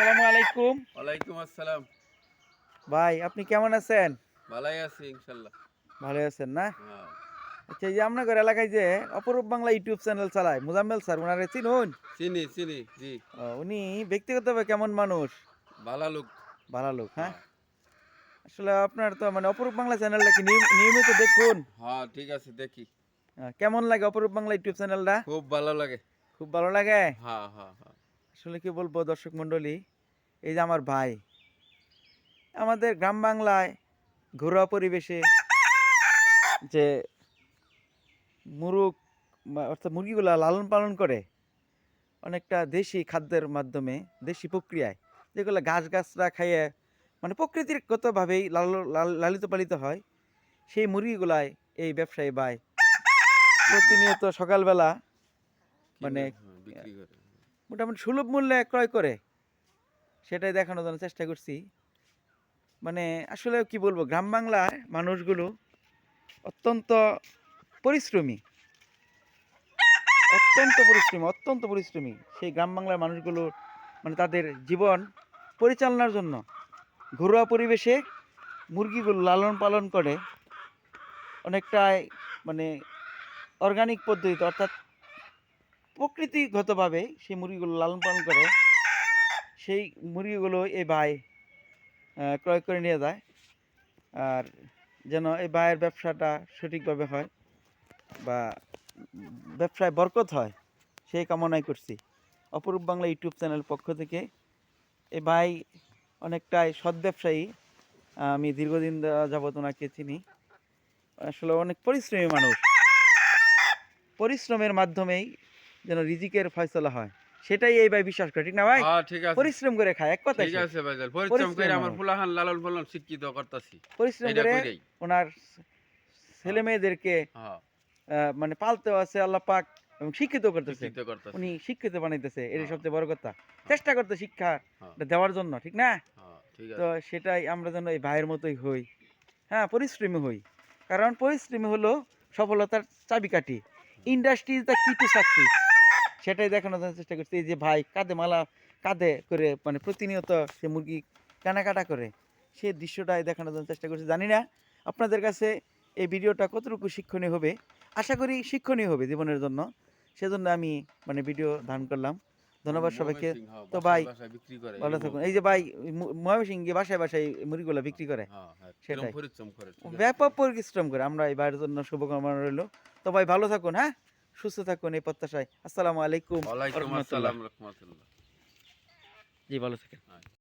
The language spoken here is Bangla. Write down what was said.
আসসালামু আলাইকুম। ওয়ালাইকুম আসসালাম। ভাই আপনি কেমন আছেন? ভালাই আছি ইনশাল্লাহ। ভালো আছেন না? হ্যাঁ। আচ্ছা এই যে আপনাদের এলাকায় যে অপরূপ বাংলা ইউটিউব চ্যানেল চালায় মুজাম্মেল স্যার ওনারে চিনুন? চিনি চিনি জি। উনি ব্যক্তিগতভাবে কেমন মানুষ? ভালো লোক। ভালো লোক হ্যাঁ? আসলে আপনার তো মানে অপরূপ বাংলা চ্যানেলটা কি নিয়ম- নিয়মিত দেখুন? হ্যাঁ ঠিক আছে দেখি। কেমন লাগে অপরূপ বাংলা ইউটিউব চ্যানেলটা খুব ভালো লাগে। খুব ভালো লাগে? হ্যাঁ হ্যাঁ হ্যাঁ। আসলে কি বলব দর্শক মণ্ডলী? এই যে আমার ভাই আমাদের গ্রাম বাংলায় ঘরোয়া পরিবেশে যে মুরগ অর্থাৎ মুরগিগুলা লালন পালন করে অনেকটা দেশি খাদ্যের মাধ্যমে দেশি প্রক্রিয়ায় যেগুলো গাছ গাছরা খাইয়ে মানে প্রকৃতিগতভাবেই লাল- লাল- লালিত পালিত হয় সেই মুরগিগুলায় এই ব্যবসায়ী ভাই প্রতিনিয়ত সকালবেলা মানে মোটামুটি সুলভ মূল্যে ক্রয় করে। সেটাই দেখানোর জন্য চেষ্টা করছি। মানে আসলে কি বলব, গ্রাম বাংলার মানুষগুলো অত্যন্ত পরিশ্রমী। অত্যন্ত পরিশ্রমী অত্যন্ত পরিশ্রমী। সেই গ্রাম বাংলার মানুষগুলো মানে তাদের জীবন পরিচালনার জন্য ঘরোয়া পরিবেশে মুরগিগুলো লালন পালন করে। অনেকটাই মানে অর্গানিক পদ্ধতিতে, অর্থাৎ প্রকৃতিগতভাবে সেই মুরগিগুলো লালন পালন করে, সেই মুরগিগুলো এই ভাই ক্রয় করে নিয়ে যায়। আর যেন এই ভাইয়ের ব্যবসাটা সঠিকভাবে হয় বা ব্যবসায় বরকত হয়, সেই কামনাই করছি। অপরূপ বাংলা ইউটিউব চ্যানেল পক্ষ থেকে এই ভাই অনেকটাই সৎ ব্যবসায়ী আমি দীর্ঘদিন যাবত ওনাকে চিনি। আসলে অনেক পরিশ্রমী মানুষ। পরিশ্রমের মাধ্যমেই যেন রিজিকের ফয়সলা হয়। সেটাই এই ভাই বিশ্বাস করে ঠিক না ভাই? হ্যাঁ ঠিক আছে। পরিশ্রম করে খায় এক কথা ঠিক আছে ভাইজান পরিশ্রম করে আমার। ফুলাহান লালন পালন শিক্ষিত করতেছি। পরিশ্রম করে ওনার ছেলে মেয়েদেরকে হ্যাঁ। মানে পালতেও আছে আল্লাহ পাক এবং শিক্ষিত করতেছে। শিক্ষিত করতেছি। উনি শিক্ষিত বানাইতেছে হ্যাঁ। সবচেয়ে বড় কথা। চেষ্টা করতে শিক্ষা হ্যাঁ। দেওয়ার জন্য ঠিক না? হ্যাঁ তো সেটাই আমরা যেন এই ভাইয়ের মতোই হই। হ্যাঁ পরিশ্রমী হই। কারণ পরিশ্রমী হলো সফলতার চাবিকাঠি। Industry is the key to success সেটাই দেখানোর জন্য চেষ্টা করছি। এই যে ভাই কাঁধে মালা কাঁধে করে মানে প্রতিনিয়ত সে মুরগি কানাকাটা করে সেই দৃশ্যটাই দেখানোর জন্য চেষ্টা করছি। জানি না আপনাদের কাছে এই ভিডিওটা কতটুকু শিক্ষণীয় হবে। আশা করি শিক্ষণীয় হবে জীবনের জন্য। সেজন্য আমি মানে ভিডিও ধারণ করলাম। ধন্যবাদ সবাইকে। তো ভাই, ভালো। থাকুন। এই যে ভাই ময়মনসিংহ বাসায় বাসায় মুরগিগুলো বিক্রি করে। হ্যাঁ হ্যাঁ সেটাই। ব্যাপক পরিশ্রম করে। আমরা এই ভাইয়ের জন্য শুভকামনা রইল। তো ভাই ভালো থাকুন হ্যাঁ? সুস্থ থাকুন এই প্রত্যাশায়। আসসালামু আলাইকুম। জি ভালো থাকেন।